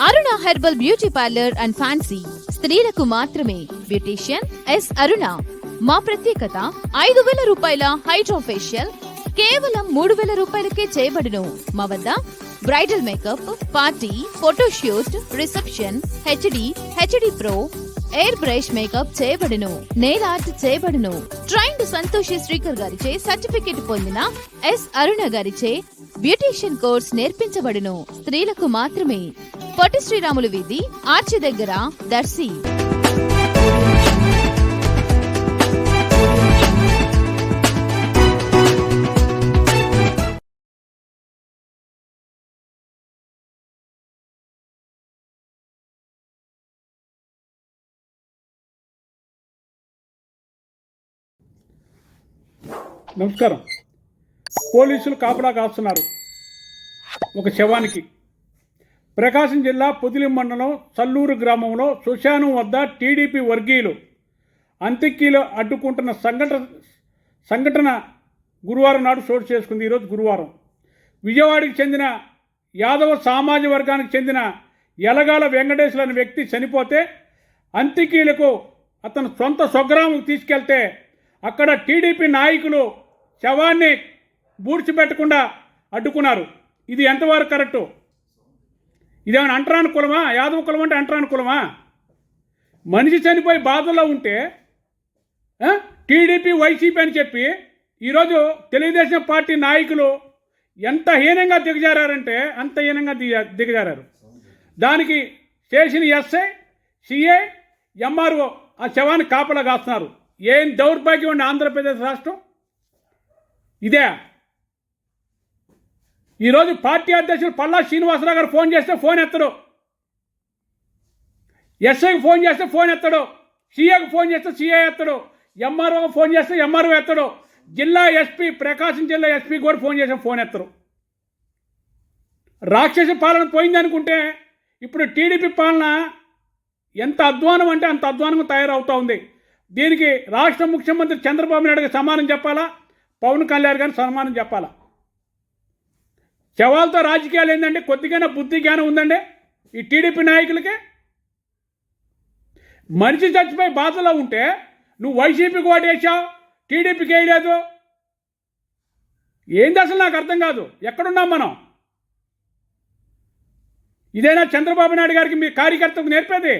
Aruna herbal beauty parlour and fancy. స్త్రీలకు మాత్రమే. Beautician S Aruna. మా ప్రత్యేకత ఐదు వేల రూపాయల హైడ్రో ఫేషియల్ కేవలం మూడు వేల రూపాయలకే చేయబడును. మా వద్ద bridal makeup party photoshoot reception HD HD pro air brush makeup చేయబడును నెయిల్ ఆర్ట్ చేయబడును. ట్రైన్డ్ సంతోషి శ్రీకర్ గారిచే సర్టిఫికెట్ పొందిన ఎస్ అరుణ గారిచే బ్యూటీషియన్ కోర్స్ నేర్పించబడును. స్త్రీలకు మాత్రమే. పొట్టి శ్రీరాములు వీధి ఆర్చి దగ్గర దర్శి. నమస్కారం. పోలీసులు కాపలా కాస్తున్నారు ఒక శవానికి. ప్రకాశం జిల్లా పొదిలి మండలం చల్లూరు గ్రామంలో సుశానం వద్ద టీడీపీ వర్గీయులు అంత్యక్రియలు అడ్డుకుంటున్న సంఘటన సంఘటన గురువారం నాడు చోటు చేసుకుంది. ఈరోజు గురువారం విజయవాడకి చెందిన యాదవ సామాజిక వర్గానికి చెందిన ఎలగాల వెంకటేశ్వర అనే వ్యక్తి చనిపోతే అంత్యక్రియలకు అతను సొంత స్వగ్రామం తీసుకెళ్తే అక్కడ టీడీపీ నాయకులు శవాన్ని బూడ్చిపెట్టకుండా అడ్డుకున్నారు. ఇది ఎంతవరకు కరెక్టు? ఇదేమైనా అంటరాని కులమా? యాదవ కులం అంటే అంటరాని కులమా? మనిషి చనిపోయి బాధల్లో ఉంటే టీడీపీ వైసీపీ అని చెప్పి ఈరోజు తెలుగుదేశం పార్టీ నాయకులు ఎంత హీనంగా దిగజారంటే అంత హీనంగా దిగ దిగజారారు. దానికి స్టేషన్ ఎస్ఐ సిఐ ఎంఆర్ఓ ఆ శవాన్ని కాపలా కాస్తున్నారు. ఏం దౌర్భాగ్యం అండి ఆంధ్రప్రదేశ్ రాష్ట్రం? ఇదే. ఈరోజు పార్టీ అధ్యక్షుడు పల్లా శ్రీనివాసరావు గారు ఫోన్ చేస్తే ఫోన్ ఎత్తడు. ఎస్ఐకి ఫోన్ చేస్తే ఫోన్ ఎత్తడు. సీఏకి ఫోన్ చేస్తే సీఏ ఎత్తడు. ఎంఆర్ఓకి ఫోన్ చేస్తే ఎంఆర్ఓ ఎత్తడు. జిల్లా ఎస్పీ ప్రకాశం జిల్లా ఎస్పీ కూడా ఫోన్ చేస్తే ఫోన్ ఎత్తరు. రాక్షస పాలన పోయిందనుకుంటే ఇప్పుడు టీడీపీ పాలన ఎంత అధ్వానం అంటే అంత అధ్వానంగా తయారవుతూ ఉంది. దీనికి రాష్ట్ర ముఖ్యమంత్రి చంద్రబాబు నాయుడుకి సమానం చెప్పాలా? పవన్ కళ్యాణ్ గారిని సన్మానం చెప్పాలా? శవాలతో రాజకీయాలు ఏంటంటే కొద్దిగానే బుద్ధి జ్ఞానం ఉందండి ఈ టీడీపీ నాయకులకి? మనిషి చచ్చిపోయి బాధలో ఉంటే నువ్వు వైసీపీకి ఓటేసావు టీడీపీకి వేయలేదు. ఏంది అసలు నాకు అర్థం కాదు. ఎక్కడున్నాం మనం? ఇదేనా చంద్రబాబు నాయుడు గారికి మీ కార్యకర్తకు నేర్పేది?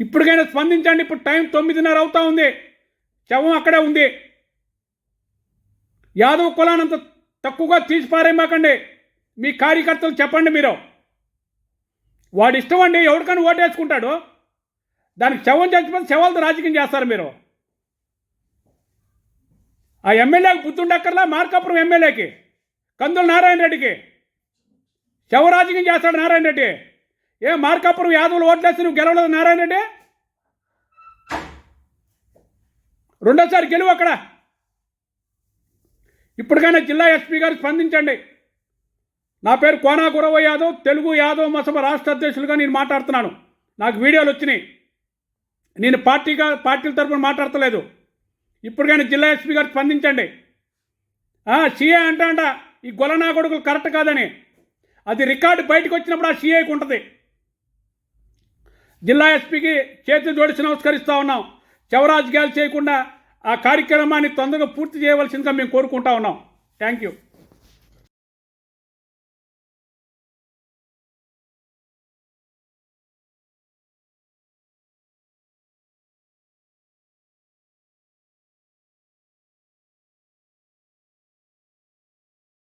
ఇప్పటికైనా స్పందించండి. ఇప్పుడు టైం తొమ్మిదిన్నర అవుతా ఉంది. శవం అక్కడే ఉంది. యాదవ్ కులానంత తక్కువగా తీసి పారేమాకండి మీ కార్యకర్తలు చెప్పండి మీరు. వాడి ఇష్టం అండి ఎవరికైనా ఓటేసుకుంటాడు. దానికి శవం చచ్చిపోతే శవాలతో రాజకీయం చేస్తారు మీరు. ఆ ఎమ్మెల్యేకి బుద్ధుండక్కర్లా మార్కాపురం ఎమ్మెల్యేకి. కందుల నారాయణ రెడ్డికి. శవ రాజకీయం చేస్తాడు నారాయణ రెడ్డి. ఏ మార్కాపురం యాదవులు ఓట్లేస్తే నువ్వు గెలవలేదు నారాయణ రెడ్డి? రెండోసారి గెలువు అక్కడ. ఇప్పటికైనా జిల్లా ఎస్పీ గారు స్పందించండి. నా పేరు కోనా గురవ యాదవ్. తెలుగు యాదవ్ మసభ రాష్ట్ర అధ్యక్షులుగా నేను మాట్లాడుతున్నాను. నాకు వీడియోలు వచ్చినాయి. నేను పార్టీగా పార్టీల తరఫున మాట్లాడతలేదు. ఇప్పటికైనా జిల్లా ఎస్పీ గారు స్పందించండి. సీఏ అంట అంట ఈ గొలనా కొడుకులు కరెక్ట్ కాదని. అది రికార్డు బయటకు వచ్చినప్పుడు ఆ సీఏకి ఉంటుంది. జిల్లా ఎస్పీకి చేతులు జోడించి నమస్కరిస్తూ ఉన్నాం. శవరాజకీయాలు చేయకుండా ఆ కార్యక్రమాన్ని తొందరగా పూర్తి చేయవలసిందిగా మేము కోరుకుంటా ఉన్నాం. Thank you